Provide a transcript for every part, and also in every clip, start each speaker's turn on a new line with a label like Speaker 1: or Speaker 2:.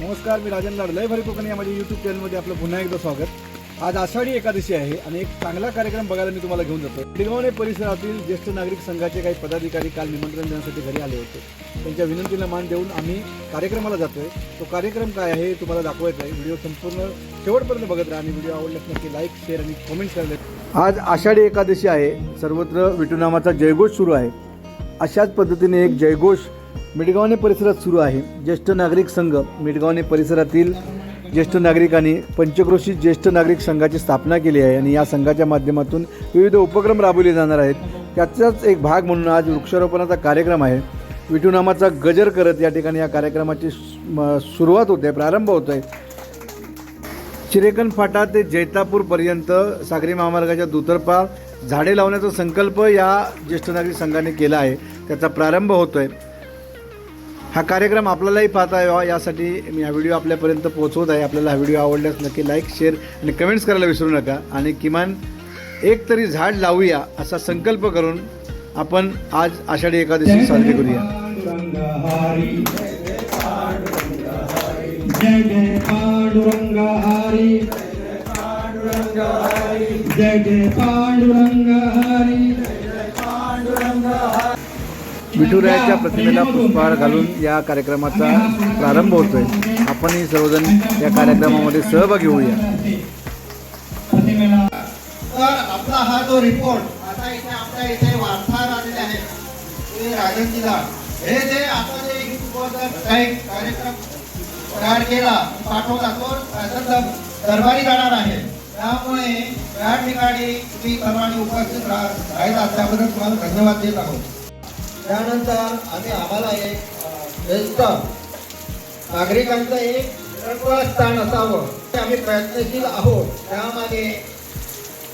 Speaker 1: नमस्कार मी राजन लाड. लय भारी कोकणी या माझ्या यूट्यूब चॅनलमध्ये आपलं पुन्हा एकदा स्वागत. आज आषाढी एकादशी आहे आणि एक चांगला कार्यक्रम बघायला मी तुम्हाला घेऊन जातो पिरगावणे परिसरातील ज्येष्ठ नागरिक संघाचे काही पदाधिकारी काल निमंत्रण देण्यासाठी घरी आले होते. त्यांच्या विनंतीला मान देऊन आम्ही कार्यक्रमाला जातोय. तो कार्यक्रम काय आहे हे तुम्हाला दाखवायचा आहे. व्हिडिओ संपूर्ण शेवटपर्यंत बघत राहा आणि व्हिडिओ आवडल्यास नक्की लाईक शेअर आणि कमेंट करायला आज आषाढी एकादशी आहे. सर्वत्र विठुनामाचा जयघोष सुरू आहे. अशाच पद्धतीने एक जयघोष मिडगावणे परिसरात सुरू आहे. ज्येष्ठ नागरिक संघ मिडगावणे परिसरातील ज्येष्ठ नागरिकांनी पंचक्रोशी ज्येष्ठ नागरिक संघाची स्थापना केली आहे आणि या संघाच्या माध्यमातून विविध उपक्रम राबवले जाणार आहेत. त्याचाच एक भाग म्हणून आज वृक्षारोपणाचा कार्यक्रम आहे. विठुनामाचा गजर करत या ठिकाणी या कार्यक्रमाची म- सुरुवात होते प्रारंभ होतो आहे चिरेकन फाटा ते जैतापूरपर्यंत सागरी महामार्गाच्या दुतर्फा झाडे लावण्याचा संकल्प या ज्येष्ठ नागरिक संघाने केला आहे. त्याचा प्रारंभ होतो आहे हा कार्यक्रम आपल्यालाही पाहता यावा. यासाठी मी हा व्हिडिओ आपल्यापर्यंत पोहोचवत आहे. आपल्याला हा व्हिडिओ आवडल्यास नक्की लाईक शेअर आणि कमेंट्स करायला विसरू नका. आणि किमान एक तरी झाड लावूया असा संकल्प करून आपण आज आषाढी एकादशी साजरी करूया.
Speaker 2: पांडुरंग जय जय पांडुरंग हरी
Speaker 1: विठुरायाच्या प्रतिमेला पुष्पहार घालून या कार्यक्रमाचा प्रारंभ होतोय. आपणही सर्वजण या कार्यक्रमामध्ये सहभागी होऊया.
Speaker 3: आपला हा जो रिपोर्ट आता इथे आपल्या इथे वार्ताहर आलेले आहेत राजनजीला हे जे आता जे काही कार्यक्रम तयार केला पाठवला तो दरबारी जाणार आहे. त्यामुळे या ठिकाणी तुम्ही सर्वांनी उपस्थित राहा राहिला. त्याबद्दल तुम्हाला धन्यवाद देत आहोत. त्यानंतर आम्ही आम्हाला एक वेलकम नागरिकांचं एक स्थान असावं. ते आम्ही प्रयत्नशील आहोत. त्यामागे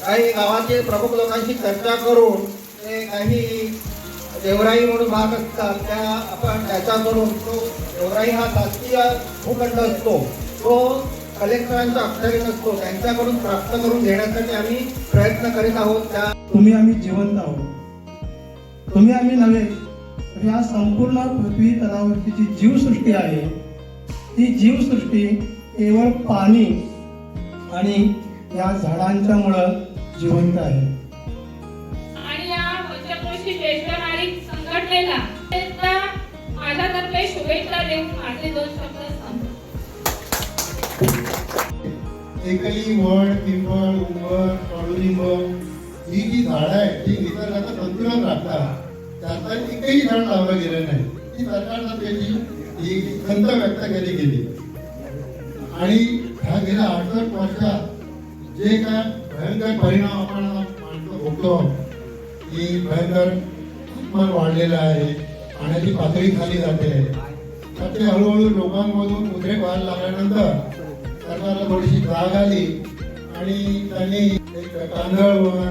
Speaker 3: काही गावातील प्रमुख लोकांशी चर्चा करून ते काही देवराई म्हणून भाग असतात त्या आपण त्याच्याकडून तो देवराई हा शासकीय भूखंड असतो. तो कलेक्टरांच्या अखत्यारीत असतो. त्यांच्याकडून प्राप्त करून घेण्यासाठी आम्ही प्रयत्न करीत आहोत. त्या
Speaker 2: तुम्ही आम्ही जिवंत आहोत. तुम्ही आम्ही नव्हे. या संपूर्ण पृथ्वी तलावरची जी जीवसृष्टी आहे ती जीवसृष्टी केवळ पाणी आणि या झाडांच्या मुळे जिवंत आहे.
Speaker 4: आणि या संघटनेला माझ्यातर्फे शुभेच्छा देऊन माझे दोन शब्द
Speaker 5: एकली वड पिंपळ उंबर कडुलिंब ही जी झाडं आहेत ती निसर्गाचं संतुलन राखतात. त्याचा एकही झाड लावलं गेलं नाही ती सरकारतर्फे ही खंत व्यक्त केली गेली आणि ह्या गेल्या अडसष्ट वर्षात जे काय भयंकर परिणाम आपण माणसं भोगतो की भयंकर तापमान वाढलेलं आहे पाण्याची पातळी खाली जाते तर ते हळूहळू लोकांमधून उद्रेक व्हायला लागल्यानंतर सरकारला थोडीशी जाग आली आणि त्यांनी एक कांदळवन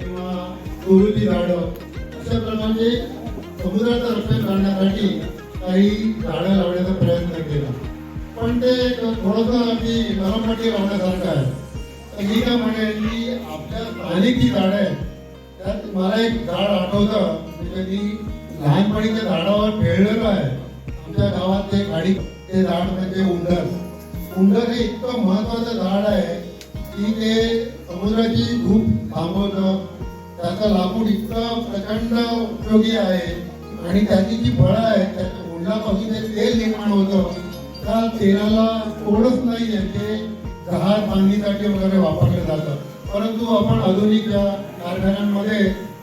Speaker 5: किंवा तुरुची झाडं त्याप्रमाणे समुद्रातर्फे समुद्राचं रक्षण करण्यासाठी काही झाडं लावण्याचा प्रयत्न केला. पण ते थोडंसं अगदी मरमपट्टी लावण्यासारखं आहे. तर मी काय म्हणेन की आपल्या स्थानिक जी झाडं आहेत त्यात मला एक झाड आठवतं. म्हणजे मी लहानपणी त्या झाडावर खेळलेलो आहे. आमच्या गावात ते गाडी ते झाड म्हणजे उंडर उंडर हे इतकं महत्वाचं झाड आहे की ते समुद्राची धूप थांबवतं त्याचा लाकूड इतकं प्रचंड उपयोगी आहे आणि त्याची जी फळं आहेत त्या उंडापासून जे तेल निर्माण होतं त्या तेलाला तोडच नाही आहे ते जहाज बांधणीसाठी वगैरे वापरलं जातं परंतु आपण आधुनिक कारखान्यांमध्ये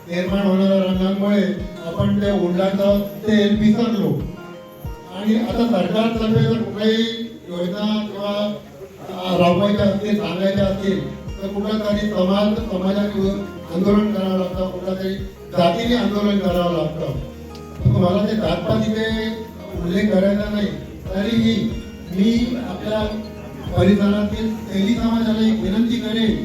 Speaker 5: निर्माण होणाऱ्या रंगांमुळे आपण ते उंडाचं तेल विसरलो. आणि आता सरकारतर्फे जर कुठल्याही योजना किंवा राबवायच्या असतील सांगायच्या असतील तर कुठला तरी समाज समाजाने आंदोलन करावं लागतं कुठं तरी जातीने आंदोलन करावं लागतं. मला ते जातपात इथे उल्लेख करायचा नाही तरीही मी आपल्या परिसरातील तेली समाजाला एक विनंती करेन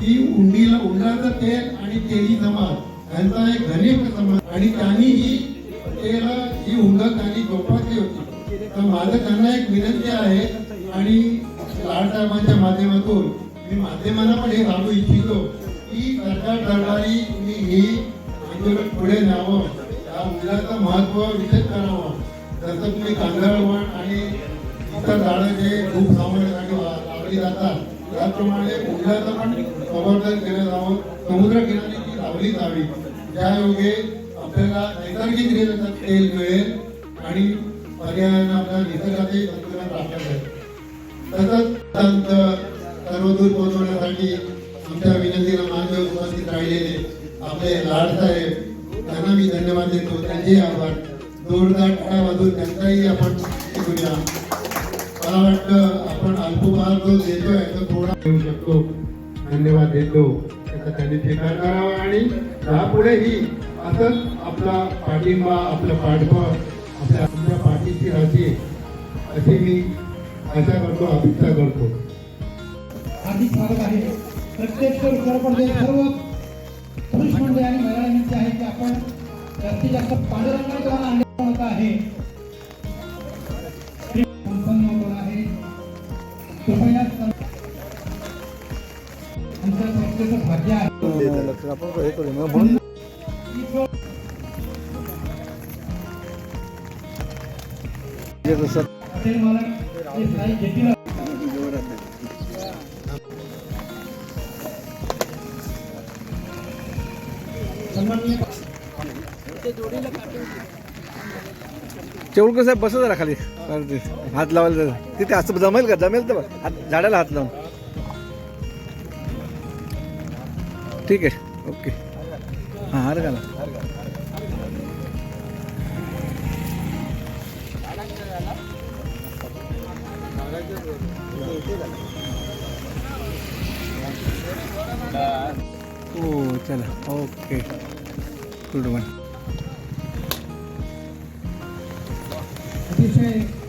Speaker 5: की उंडीला उंडाचं तेल आणि तेली समाज यांचा एक घनिष्ठ समाज. आणि त्यांनीही तेला ही उंड त्यांनी जोपासली होती. तर माझं त्यांना एक विनंती आहे आणि लाडसाहेबांच्या माध्यमातून मी माध्यमांना पण हे सांगू इच्छितो ती सरकार ठरणारी तुम्ही ही आंदोलन पुढे न्यावं. त्या मुलाचं महत्त्व विशेष करावं. जसं तुम्ही कांदळवण आणि इतर झाडं जे खूप सामान्यसाठी लावली जातात त्याप्रमाणे मुलाचं पण संवर्धन केलं जावं. समुद्रकिनारी ती लावली जावी. ज्यायोगे आपल्याला नैसर्गिकरित्या त्याचं तेल मिळेल आणि पर्यायानं आपल्या निसर्गाचे संतुलन राखलं जाईल तसंच सर्वदूर पोहोचवण्यासाठी आमच्या विनंतीला मान्य उपस्थित राहिलेले आपले लाडसाहेब त्यांना मी धन्यवाद देतो. त्यांचे आभार. जोरदार टाळ्या वाजून त्यांचाही आपण करूया. मला वाटतं आपण अल्पोपहार जो देतोय तो थोडा देऊ शकतो. धन्यवाद देतो. त्याचा त्यांनी स्वीकार करावा आणि यापुढेही असंच आपला पाठिंबा आपलं पाठबळ आपल्या आमच्या पाठीशी राहते अशी मी आशा करतो अपेक्षा करतो.
Speaker 2: हार्दिक स्वागत आहे. प्रत्येक उत्तरप्रदेश म्हणजे सर्व पुरुष मंडळी आणि महिला आहे की आपण जास्तीत जास्त पांडुरंगाने तुम्हाला आणले होत आहे. संपन्न आहे. कृपया आमच्या संस्थेचं भाग्य आहे.
Speaker 1: आपण हे करू म्हणून जसं चेवळकर साहेब बसा जरा खाली. हात लावायला जरा. तिथे असं जमेल का? जमेल तर हात झाडाला हात लावून. ठीक आहे. ओके. हां अरे घाला. हो चला. ओके. Good one.
Speaker 2: अतिशय